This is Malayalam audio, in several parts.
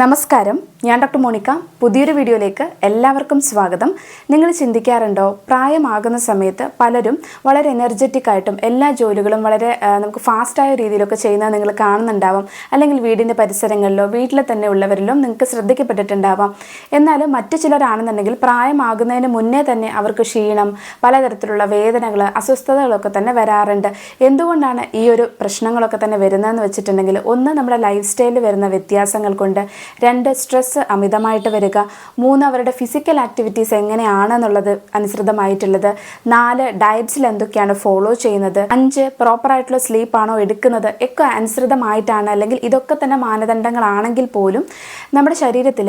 നമസ്കാരം. ഞാൻ ഡോക്ടർ മോണിക്ക. പുതിയൊരു വീഡിയോയിലേക്ക് എല്ലാവർക്കും സ്വാഗതം. നിങ്ങൾ ചിന്തിക്കാറുണ്ടോ? പ്രായമാകുന്ന സമയത്ത് പലരും വളരെ എനർജറ്റിക് ആയിട്ടും എല്ലാ ജോലികളും വളരെ നമുക്ക് ഫാസ്റ്റായ രീതിയിലൊക്കെ ചെയ്യുന്നത് നിങ്ങൾ കാണുന്നുണ്ടാവാം. അല്ലെങ്കിൽ വീടിന്റെ പരിസരങ്ങളിലോ വീട്ടിൽ തന്നെ ഉള്ളവരിലും നിങ്ങൾക്ക് ശ്രദ്ധിക്കപ്പെട്ടിട്ടുണ്ടാവാം. എന്നാൽ മറ്റു ചിലരാണെന്നുണ്ടെങ്കിൽ പ്രായമാകുന്നതിന് മുന്നേ തന്നെ അവർക്ക് ക്ഷീണം പലതരത്തിലുള്ള വേദനകൾ അസ്വസ്ഥതകളൊക്കെ തന്നെ വരാറുണ്ട്. എന്തുകൊണ്ടാണ് ഈ ഒരു പ്രശ്നങ്ങളൊക്കെ തന്നെ വരുന്നതെന്ന് വെച്ചിട്ടുണ്ടെങ്കിൽ ഒന്ന് നമ്മുടെ ലൈഫ് സ്റ്റൈലിൽ വരുന്ന വ്യത്യാസങ്ങൾ കൊണ്ട് രണ്ട് സ്ട്രെസ്സ് അമിതമായിട്ട് വരിക. മൂന്ന് അവരുടെ ഫിസിക്കൽ ആക്ടിവിറ്റീസ് എങ്ങനെയാണെന്നുള്ളത് അനുസൃതമായിട്ടുള്ളത്. നാല് ഡയറ്റ്സിൽ എന്തൊക്കെയാണ് ഫോളോ ചെയ്യുന്നത്. അഞ്ച് പ്രോപ്പറായിട്ടുള്ള സ്ലീപ്പാണോ എടുക്കുന്നത്. ഒക്കെ അനുസൃതമായിട്ടാണ് അല്ലെങ്കിൽ ഇതൊക്കെ തന്നെ മാനദണ്ഡങ്ങളാണെങ്കിൽ പോലും നമ്മുടെ ശരീരത്തിൽ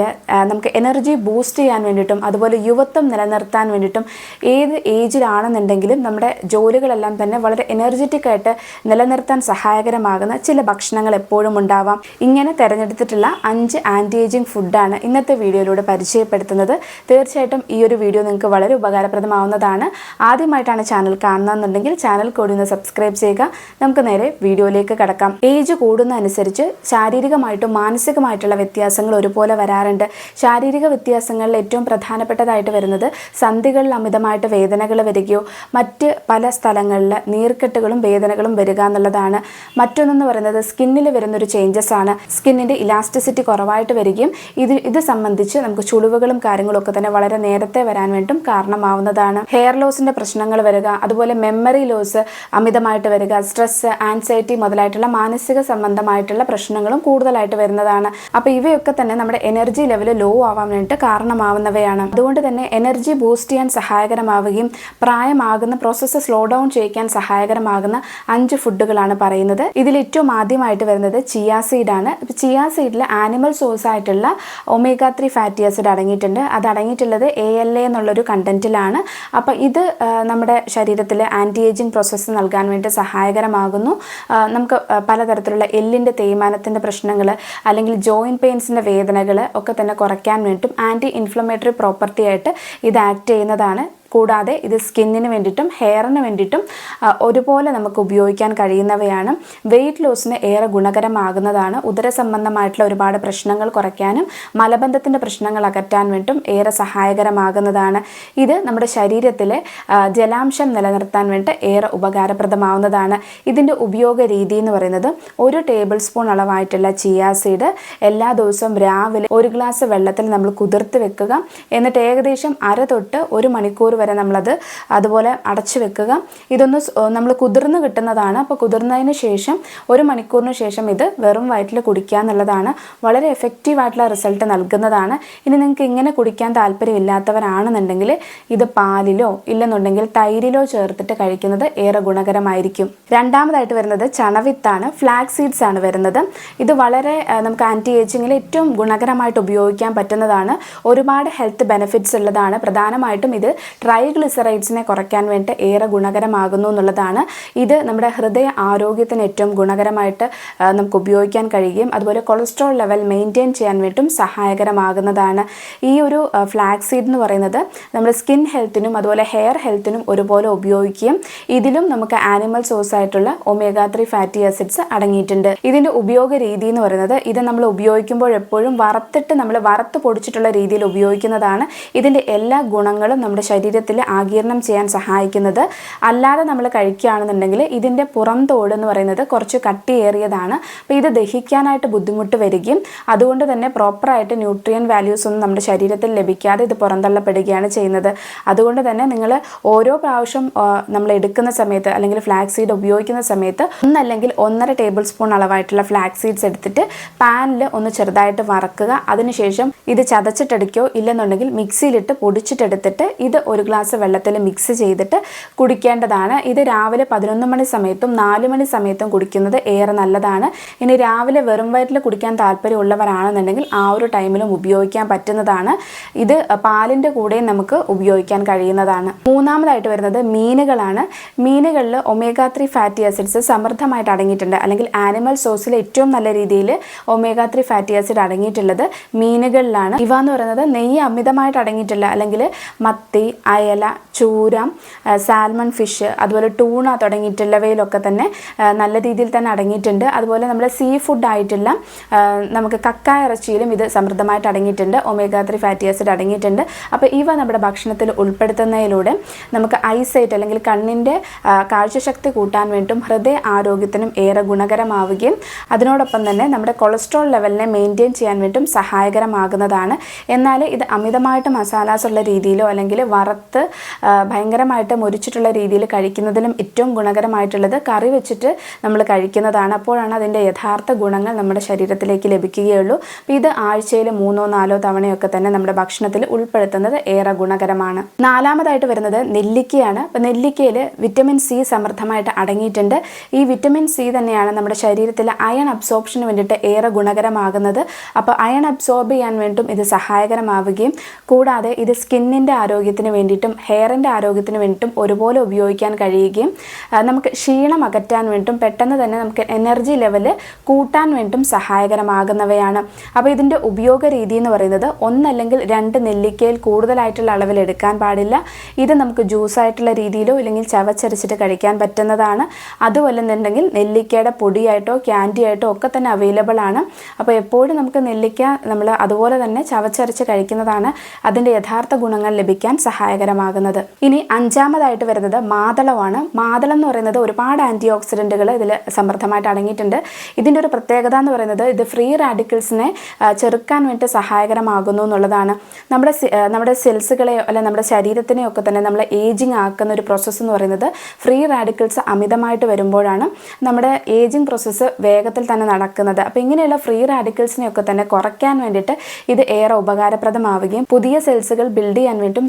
നമുക്ക് എനർജി ബൂസ്റ്റ് ചെയ്യാൻ വേണ്ടിയിട്ടും അതുപോലെ യുവത്വം നിലനിർത്താൻ വേണ്ടിയിട്ടും ഏത് ഏജിലാണെന്നുണ്ടെങ്കിലും നമ്മുടെ ജോലികളെല്ലാം തന്നെ വളരെ എനർജറ്റിക് ആയിട്ട് നിലനിർത്താൻ സഹായകരമാകുന്ന ചില ഭക്ഷണങ്ങൾ എപ്പോഴും ഉണ്ടാവാം. ഇങ്ങനെ തിരഞ്ഞെടുത്തിട്ടുള്ള അഞ്ച് ആന്റി ഏജിങ് ഫുഡാണ് ഇന്നത്തെ വീഡിയോയിലൂടെ പരിചയപ്പെടുത്തുന്നത്. തീർച്ചയായിട്ടും ഈ ഒരു വീഡിയോ നിങ്ങൾക്ക് വളരെ ഉപകാരപ്രദമാവുന്നതാണ്. ആദ്യമായിട്ടാണ് ചാനൽ കാണുന്നതെന്നുണ്ടെങ്കിൽ ചാനൽ കൂടി ഒന്ന് സബ്സ്ക്രൈബ് ചെയ്യുക. നമുക്ക് നേരെ വീഡിയോയിലേക്ക് കടക്കാം. ഏജ് കൂടുന്ന അനുസരിച്ച് ശാരീരികമായിട്ടും മാനസികമായിട്ടുള്ള വ്യത്യാസങ്ങൾ ഒരുപോലെ വരാറുണ്ട്. ശാരീരിക വ്യത്യാസങ്ങളിൽ ഏറ്റവും പ്രധാനപ്പെട്ടതായിട്ട് വരുന്നത് സന്ധികളിൽ അമിതമായിട്ട് വേദനകൾ വരികയോ മറ്റ് പല സ്ഥലങ്ങളിൽ നീർക്കെട്ടുകളും വേദനകളും വരിക എന്നുള്ളതാണ്. മറ്റൊന്നെന്ന് പറയുന്നത് സ്കിന്നിൽ വരുന്നൊരു ചേഞ്ചസ് ആണ്. സ്കിന്നിന്റെ ഇലാസ്റ്റിസിറ്റി കുറവായിട്ട് വരികയും ഇത് ഇത് സംബന്ധിച്ച് നമുക്ക് ചുളിവുകളും കാര്യങ്ങളും ഒക്കെ തന്നെ വളരെ നേരത്തെ വരാൻ വേണ്ടും കാരണമാവുന്നതാണ്. ഹെയർ ലോസിന്റെ പ്രശ്നങ്ങൾ വരിക അതുപോലെ മെമ്മറി ലോസ് അമിതമായിട്ട് വരിക സ്ട്രെസ് ആൻസൈറ്റി മുതലായിട്ടുള്ള മാനസിക സംബന്ധമായിട്ടുള്ള പ്രശ്നങ്ങളും കൂടുതലായിട്ട് വരുന്നതാണ്. അപ്പോൾ ഇവയൊക്കെ തന്നെ നമ്മുടെ എനർജി ലെവൽ ലോ ആവാൻ വേണ്ടിയിട്ട് കാരണമാവുന്നവയാണ്. അതുകൊണ്ട് തന്നെ എനർജി ബൂസ്റ്റ് ചെയ്യാൻ സഹായകരമാവുകയും പ്രായമാകുന്ന പ്രോസസ്സ് സ്ലോ ഡൗൺ ചെയ്യിക്കാൻ സഹായകരമാകുന്ന അഞ്ച് ഫുഡുകളാണ് പറയുന്നത്. ഇതിൽ ഏറ്റവും ആദ്യമായിട്ട് വരുന്നത് ചിയാ സീഡാണ് ചിയാ സീഡിൽ ആനിമൽ സോഴ്സ് ആയിട്ടുള്ള ഒമേഗ ത്രീ ഫാറ്റി ആസിഡ് അടങ്ങിയിട്ടുണ്ട്. അത് അടങ്ങിയിട്ടുള്ളത് എ എൽ എ എന്നുള്ളൊരു കണ്ടന്റിലാണ് അപ്പോൾ ഇത് നമ്മുടെ ശരീരത്തിൽ ആന്റി ഏജിങ് പ്രോസസ്സ് നൽകാൻ വേണ്ടി സഹായകരമാകുന്നു. നമുക്ക് പലതരത്തിലുള്ള എല്ലിന്റെ തേയ്മാനത്തിന്റെ പ്രശ്നങ്ങൾ അല്ലെങ്കിൽ ജോയിന്റ് പെയിൻസിന്റെ വേദനകൾ ഒക്കെ തന്നെ കുറയ്ക്കാൻ വേണ്ടിയിട്ടും ആന്റി ഇൻഫ്ലമേറ്ററി പ്രോപ്പർട്ടി ആയിട്ട് ഇത് ആക്ട് ചെയ്യുന്നതാണ് കൂടാതെ ഇത് സ്കിന്നിന് വേണ്ടിയിട്ടും ഹെയറിന് വേണ്ടിയിട്ടും ഒരുപോലെ നമുക്ക് ഉപയോഗിക്കാൻ കഴിയുന്നവയാണ്. വെയിറ്റ് ലോസിന് ഏറെ ഗുണകരമാകുന്നതാണ്. ഉദര സംബന്ധമായിട്ടുള്ള ഒരുപാട് പ്രശ്നങ്ങൾ കുറയ്ക്കാനും മലബന്ധത്തിന്റെ പ്രശ്നങ്ങൾ അകറ്റാൻ വേണ്ടിയിട്ടും ഏറെ സഹായകരമാകുന്നതാണ്. ഇത് നമ്മുടെ ശരീരത്തിലെ ജലാംശം നിലനിർത്താൻ വേണ്ടി ഏറെ ഉപകാരപ്രദമാവുന്നതാണ്. ഇതിന്റെ ഉപയോഗ രീതി എന്ന് പറയുന്നത് ഒരു ടേബിൾ സ്പൂൺ അളവായിട്ടുള്ള ചിയാ സീഡ് എല്ലാ ദിവസവും രാവിലെ ഒരു ഗ്ലാസ് വെള്ളത്തിൽ നമ്മൾ കുതിർത്ത് വെക്കുക. എന്നിട്ട് ഏകദേശം അര തൊട്ട് ഒരു മണിക്കൂർ വരെ നമ്മളത് അതുപോലെ അടച്ചു വെക്കുക. ഇതൊന്ന് നമ്മൾ കുതിർന്ന് കിട്ടുന്നതാണ്. അപ്പോൾ കുതിർന്നതിന് ശേഷം ഒരു മണിക്കൂറിന് ശേഷം ഇത് വെറും വയറ്റിൽ കുടിക്കുക എന്നുള്ളതാണ് വളരെ എഫക്റ്റീവ് ആയിട്ടുള്ള റിസൾട്ട് നൽകുന്നതാണ്. ഇനി നിങ്ങൾക്ക് ഇങ്ങനെ കുടിക്കാൻ താല്പര്യമില്ലാത്തവരാണെന്നുണ്ടെങ്കിൽ ഇത് പാലിലോ ഇല്ലെന്നുണ്ടെങ്കിൽ തൈരിലോ ചേർത്തിട്ട് കഴിക്കുന്നത് ഏറെ ഗുണകരമായിരിക്കും. രണ്ടാമതായിട്ട് വരുന്നത് ചണവിത്താണ് ഫ്ലാക്സ് സീഡ്സ് ആണ് വരുന്നത്. ഇത് വളരെ നമുക്ക് ആന്റി ഏജിങ്ങിൽ ഏറ്റവും ഗുണകരമായിട്ട് ഉപയോഗിക്കാൻ പറ്റുന്നതാണ്. ഒരുപാട് ഹെൽത്ത് ബെനിഫിറ്റ്സ് ഉള്ളതാണ്. പ്രധാനമായിട്ടും ഇത് ട്രൈഗ്ലിസറൈഡ്സിനെ കുറയ്ക്കാൻ വേണ്ടി ഏറെ ഗുണകരമാകുന്നു എന്നുള്ളതാണ്. ഇത് നമ്മുടെ ഹൃദയ ആരോഗ്യത്തിന് ഏറ്റവും ഗുണകരമായിട്ട് നമുക്ക് ഉപയോഗിക്കാൻ കഴിയുകയും അതുപോലെ കൊളസ്ട്രോൾ ലെവൽ മെയിന്റെയിൻ ചെയ്യാൻ വേണ്ടിയും സഹായകരമാകുന്നതാണ്. ഈ ഒരു ഫ്ലാക്സ് സീഡ് എന്ന് പറയുന്നത് നമ്മുടെ സ്കിൻ ഹെൽത്തിനും അതുപോലെ ഹെയർ ഹെൽത്തിനും ഒരുപോലെ ഉപയോഗിക്കുകയും ഇതിലും നമുക്ക് ആനിമൽ സോഴ്സ് ആയിട്ടുള്ള ഒമേഗ ത്രീ ഫാറ്റി ആസിഡ്സ് അടങ്ങിയിട്ടുണ്ട്. ഇതിന്റെ ഉപയോഗ രീതി എന്ന് പറയുന്നത് ഇത് നമ്മൾ ഉപയോഗിക്കുമ്പോൾ എപ്പോഴും വറുത്തിട്ട് നമ്മൾ വറുത്ത് പൊടിച്ചിട്ടുള്ള രീതിയിൽ ഉപയോഗിക്കുന്നതാണ്. ഇതിന്റെ എല്ലാ ഗുണങ്ങളും നമ്മുടെ ശരീരത്തിൽ ആകീർണം ചെയ്യാൻ സഹായിക്കുന്നത്. അല്ലാതെ നമ്മൾ കഴിക്കുകയാണെന്നുണ്ടെങ്കിൽ ഇതിന്റെ പുറം തോട് എന്ന് പറയുന്നത് കുറച്ച് കട്ടിയേറിയതാണ്. അപ്പോൾ ഇത് ദഹിക്കാനായിട്ട് ബുദ്ധിമുട്ട് വരികയും അതുകൊണ്ട് തന്നെ പ്രോപ്പറായിട്ട് ന്യൂട്രിയൻ വാല്യൂസ് ഒന്നും നമ്മുടെ ശരീരത്തിൽ ലഭിക്കാതെ ഇത് പുറന്തള്ളപ്പെടുകയാണ് ചെയ്യുന്നത്. അതുകൊണ്ട് തന്നെ നിങ്ങൾ ഓരോ പ്രാവശ്യം നമ്മൾ എടുക്കുന്ന സമയത്ത് അല്ലെങ്കിൽ ഫ്ലാക്സ് സീഡ് ഉപയോഗിക്കുന്ന സമയത്ത് ഒന്നല്ലെങ്കിൽ ഒന്നര ടേബിൾ സ്പൂൺ അളവായിട്ടുള്ള ഫ്ലാക്സ് സീഡ്സ് എടുത്തിട്ട് പാനിൽ ഒന്ന് ചെറുതായിട്ട് വറക്കുക. അതിനുശേഷം ഇത് ചതച്ചിട്ടെടുക്കുകയോ ഇല്ലെന്നുണ്ടെങ്കിൽ മിക്സിയിലിട്ട് പൊടിച്ചിട്ടെടുത്തിട്ട് ഇത് ഒരു ഗ്ലാസ് വെള്ളത്തിൽ മിക്സ് ചെയ്തിട്ട് കുടിക്കേണ്ടതാണ്. ഇത് രാവിലെ പതിനൊന്ന് മണി സമയത്തും നാല് മണി സമയത്തും കുടിക്കുന്നത് ഏറെ നല്ലതാണ്. ഇനി രാവിലെ വെറും വയറ്റിൽ കുടിക്കാൻ താല്പര്യമുള്ളവരാണെന്നുണ്ടെങ്കിൽ ആ ഒരു ടൈമിലും ഉപയോഗിക്കാൻ പറ്റുന്നതാണ്. ഇത് പാലിന്റെ കൂടെയും നമുക്ക് ഉപയോഗിക്കാൻ കഴിയുന്നതാണ്. മൂന്നാമതായിട്ട് വരുന്നത് മീനുകളാണ്. മീനുകളിൽ ഒമേഗ ത്രീ ഫാറ്റി ആസിഡ്സ് സമൃദ്ധമായിട്ട് അടങ്ങിയിട്ടുണ്ട്. അല്ലെങ്കിൽ ആനിമൽ സോസിൽ ഏറ്റവും നല്ല രീതിയിൽ ഒമേഗ ത്രീ ഫാറ്റി ആസിഡ് അടങ്ങിയിട്ടുള്ളത് മീനുകളിലാണ്. ഇവ എന്ന് പറയുന്നത് നെയ്യ് അമിതമായിട്ട് അടങ്ങിയിട്ടില്ല. അല്ലെങ്കിൽ മത്തി അയല ചൂരം സാൽമൺ ഫിഷ് അതുപോലെ ടൂണ തുടങ്ങിയിട്ടുള്ളവയിലൊക്കെ തന്നെ നല്ല രീതിയിൽ തന്നെ അടങ്ങിയിട്ടുണ്ട്. അതുപോലെ നമ്മുടെ സീ ഫുഡ് ആയിട്ടുള്ള നമുക്ക് കക്ക ഇറച്ചിയിലും ഇത് സമൃദ്ധമായിട്ട് അടങ്ങിയിട്ടുണ്ട്. ഒമേഗ ത്രീ ഫാറ്റി ആസിഡ് അടങ്ങിയിട്ടുണ്ട്. അപ്പോൾ ഇവ നമ്മുടെ ഭക്ഷണത്തിൽ ഉൾപ്പെടുത്തുന്നതിലൂടെ നമുക്ക് ഐസൈറ്റ് അല്ലെങ്കിൽ കണ്ണിന്റെ കാഴ്ചശക്തി കൂട്ടാൻ വേണ്ടിയും ഹൃദയ ആരോഗ്യത്തിനും ഏറെ ഗുണകരമാവുകയും അതിനോടൊപ്പം തന്നെ നമ്മുടെ കൊളസ്ട്രോൾ ലെവലിനെ മെയിന്റെയിൻ ചെയ്യാൻ വേണ്ടിയും സഹായകരമാകുന്നതാണ്. എന്നാൽ ഇത് അമിതമായിട്ട് മസാലാസ് ഉള്ള രീതിയിലോ അല്ലെങ്കിൽ വറുത്ത് ആ, ഭയങ്കരമായിട്ട് മുരിച്ചിട്ടുള്ള രീതിയിൽ കഴിക്കുന്നതിലും ഏറ്റവും ഗുണകരമായിട്ടുള്ളത് കറി വെച്ചിട്ട് നമ്മൾ കഴിക്കുന്നതാണ്. അപ്പോഴാണ് അതിന്റെ യഥാർത്ഥ ഗുണങ്ങൾ നമ്മുടെ ശരീരത്തിലേക്ക് ലഭിക്കുകയുള്ളൂ. അപ്പോൾ ഇത് ആഴ്ചയിൽ മൂന്നോ നാലോ തവണയൊക്കെ തന്നെ നമ്മുടെ ഭക്ഷണത്തിൽ ഉൾപ്പെടുത്തുന്നത് ഏറെ ഗുണകരമാണ്. നാലാമതായിട്ട് വരുന്നത് നെല്ലിക്കയാണ്. അപ്പോൾ നെല്ലിക്കയിൽ വിറ്റമിൻ സി സമൃദ്ധമായിട്ട് അടങ്ങിയിട്ടുണ്ട്. ഈ വിറ്റമിൻ സി തന്നെയാണ് നമ്മുടെ ശരീരത്തിലെ അയൺ അബ്സോർപ്ഷന് വേണ്ടിയിട്ട് ഏറെ ഗുണകരമാകുന്നത്. അപ്പോൾ അയൺ അബ്സോർബ് ചെയ്യാൻ വേണ്ടിയിട്ടും ഇത് സഹായകരമാവുകയും കൂടാതെ ഇത് സ്കിന്നിന്റെ ആരോഗ്യത്തിന് വേണ്ടിയിട്ടും ഹെയറിന്റെ ആരോഗ്യത്തിന് വേണ്ടിയിട്ടും ഒരുപോലെ ഉപയോഗിക്കാൻ കഴിയുകയും നമുക്ക് ക്ഷീണം അകറ്റാൻ വേണ്ടിയിട്ടും പെട്ടെന്ന് തന്നെ നമുക്ക് എനർജി ലെവൽ കൂട്ടാൻ വേണ്ടിയിട്ടും സഹായകരമാകുന്നവയാണ്. അപ്പോൾ ഇതിന്റെ ഉപയോഗ രീതി എന്ന് പറയുന്നത് ഒന്നല്ലെങ്കിൽ രണ്ട് നെല്ലിക്കയിൽ കൂടുതലായിട്ടുള്ള അളവിൽ എടുക്കാൻ പാടില്ല. ഇത് നമുക്ക് ജ്യൂസായിട്ടുള്ള രീതിയിലോ ഇല്ലെങ്കിൽ ചവച്ചരച്ചിട്ട് കഴിക്കാൻ പറ്റുന്നതാണ്. അതുമല്ലെന്നുണ്ടെങ്കിൽ നെല്ലിക്കയുടെ പൊടിയായിട്ടോ ക്യാൻഡി ആയിട്ടോ ഒക്കെ തന്നെ അവൈലബിൾ ആണ്. അപ്പോൾ എപ്പോഴും നമുക്ക് നെല്ലിക്ക നമ്മൾ അതുപോലെ തന്നെ ചവച്ചരച്ച് കഴിക്കുന്നതാണ്. അതിന്റെ യഥാർത്ഥ ഗുണങ്ങൾ ലഭിക്കാൻ സഹായകരമാകുന്നത് ഇനി അഞ്ചാമതായിട്ട് വരുന്നത് മാതളമാണ്. മാതളം എന്ന് പറയുന്നത് ഒരുപാട് ആന്റി ഓക്സിഡന്റുകൾ ഇതിൽ സമൃദ്ധമായിട്ട് അടങ്ങിയിട്ടുണ്ട്. ഇതിന്റെ ഒരു പ്രത്യേകത എന്ന് പറയുന്നത് ഇത് ഫ്രീ റാഡിക്കൽസിനെ ചെറുക്കാൻ വേണ്ടി സഹായകരമാകുന്നു എന്നുള്ളതാണ്. നമ്മുടെ നമ്മുടെ സെൽസുകളെയോ അല്ലെങ്കിൽ നമ്മുടെ ശരീരത്തിനെയോ ഒക്കെ തന്നെ നമ്മൾ ഏജിങ് ആക്കുന്ന ഒരു പ്രോസസ്സ് എന്ന് പറയുന്നത് ഫ്രീ റാഡിക്കൽസ് അമിതമായിട്ട് വരുമ്പോഴാണ് നമ്മുടെ ഏജിങ് പ്രോസസ്സ് വേഗത്തിൽ തന്നെ നടക്കുന്നത്. അപ്പോൾ ഇങ്ങനെയുള്ള ഫ്രീ റാഡിക്കൽസിനെയൊക്കെ തന്നെ കുറയ്ക്കാൻ വേണ്ടിയിട്ട് ഇത് ഏറെ ഉപകാരപ്രദമാവുകയും പുതിയ സെൽസുകൾ ബിൽഡ് ചെയ്യാൻ വേണ്ടിയിട്ടും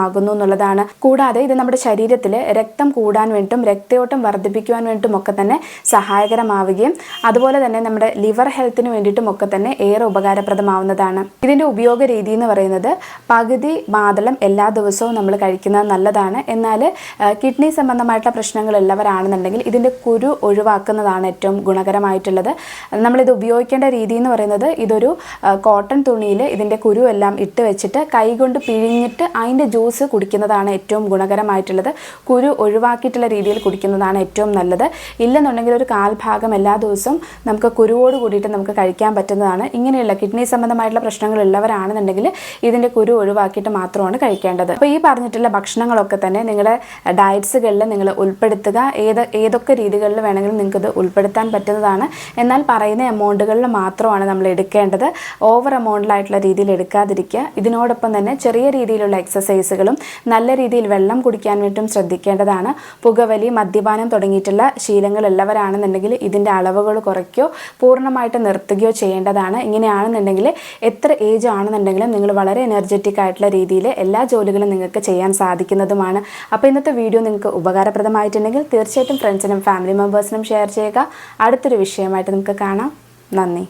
സഹായകരമാകുന്നു എന്നുള്ളതാണ്. കൂടാതെ ഇത് നമ്മുടെ ശരീരത്തിൽ രക്തം കൂടാൻ വേണ്ടിയിട്ടും രക്തയോട്ടം വർദ്ധിപ്പിക്കുവാൻ വേണ്ടിയിട്ടും ഒക്കെ തന്നെ സഹായകരമാവുകയും അതുപോലെ തന്നെ നമ്മുടെ ലിവർ ഹെൽത്തിന് വേണ്ടിയിട്ടും ഒക്കെ തന്നെ ഏറെ ഉപകാരപ്രദമാവുന്നതാണ്. ഇതിന്റെ ഉപയോഗ രീതി എന്ന് പറയുന്നത് പകുതി മാതളം എല്ലാ ദിവസവും നമ്മൾ കഴിക്കുന്നത് നല്ലതാണ്. എന്നാൽ കിഡ്നി സംബന്ധമായിട്ടുള്ള പ്രശ്നങ്ങളുള്ളവരാണെന്നുണ്ടെങ്കിൽ ഇതിന്റെ കുരു ഒഴിവാക്കുന്നതാണ് ഏറ്റവും ഗുണകരമായിട്ടുള്ളത്. നമ്മളിത് ഉപയോഗിക്കേണ്ട രീതി എന്ന് പറയുന്നത് ഇതൊരു കോട്ടൺ തുണിയിൽ ഇതിന്റെ കുരു എല്ലാം ഇട്ട് വെച്ചിട്ട് കൈകൊണ്ട് പിഴിഞ്ഞിട്ട് അതിന്റെ ജ്യൂസ് കുടിക്കുന്നതാണ് ഏറ്റവും ഗുണകരമായിട്ടുള്ളത്. കുരു ഒഴിവാക്കിയിട്ടുള്ള രീതിയിൽ കുടിക്കുന്നതാണ് ഏറ്റവും നല്ലത്. ഇല്ലെന്നുണ്ടെങ്കിൽ ഒരു കാൽഭാഗം എല്ലാ ദിവസവും നമുക്ക് കുരുവോട് കൂടിയിട്ട് നമുക്ക് കഴിക്കാൻ പറ്റുന്നതാണ്. ഇങ്ങനെയുള്ള കിഡ്നി സംബന്ധമായിട്ടുള്ള പ്രശ്നങ്ങൾ ഉള്ളവരാണെന്നുണ്ടെങ്കിൽ ഇതിന്റെ കുരു ഒഴിവാക്കിയിട്ട് മാത്രമാണ് കഴിക്കേണ്ടത്. അപ്പോൾ ഈ പറഞ്ഞിട്ടുള്ള ഭക്ഷണങ്ങളൊക്കെ തന്നെ നിങ്ങളുടെ ഡയറ്റ്സുകളിൽ നിങ്ങൾ ഉൾപ്പെടുത്തുക. ഏത് ഏതൊക്കെ രീതികളിൽ വേണമെങ്കിലും നിങ്ങൾക്കിത് ഉൾപ്പെടുത്താൻ പറ്റുന്നതാണ്. എന്നാൽ പറയുന്ന എമൗണ്ടുകളിൽ മാത്രമാണ് നമ്മൾ എടുക്കേണ്ടത്. ഓവർ എമൗണ്ടിലായിട്ടുള്ള രീതിയിൽ എടുക്കാതിരിക്കുക. ഇതിനോടൊപ്പം തന്നെ ചെറിയ രീതിയിലുള്ള എക്സസൈസുകളും നല്ല രീതിയിൽ വെള്ളം കുടിക്കാൻ വേണ്ടിയും ശ്രദ്ധിക്കേണ്ടതാണ്. പുകവലി മദ്യപാനം തുടങ്ങിയിട്ടുള്ള ശീലങ്ങൾ ഉള്ളവരാണെന്നുണ്ടെങ്കിൽ ഇതിന്റെ അളവുകൾ കുറയ്ക്കുകയോ പൂർണമായിട്ട് നിർത്തുകയോ ചെയ്യേണ്ടതാണ്. ഇങ്ങനെയാണെന്നുണ്ടെങ്കിൽ എത്ര ഏജ് ആണെന്നുണ്ടെങ്കിലും നിങ്ങൾ വളരെ എനർജറ്റിക് ആയിട്ടുള്ള രീതിയിൽ എല്ലാ ജോലികളും നിങ്ങൾക്ക് ചെയ്യാൻ സാധിക്കുന്നതുമാണ്. അപ്പോൾ ഇന്നത്തെ വീഡിയോ നിങ്ങൾക്ക് ഉപകാരപ്രദമായിട്ടുണ്ടെങ്കിൽ തീർച്ചയായിട്ടും ഫ്രണ്ട്സിനും ഫാമിലി മെമ്പേഴ്സിനും ഷെയർ ചെയ്യുക. അടുത്തൊരു വിഷയമായിട്ട് നമുക്ക് കാണാം. നന്ദി.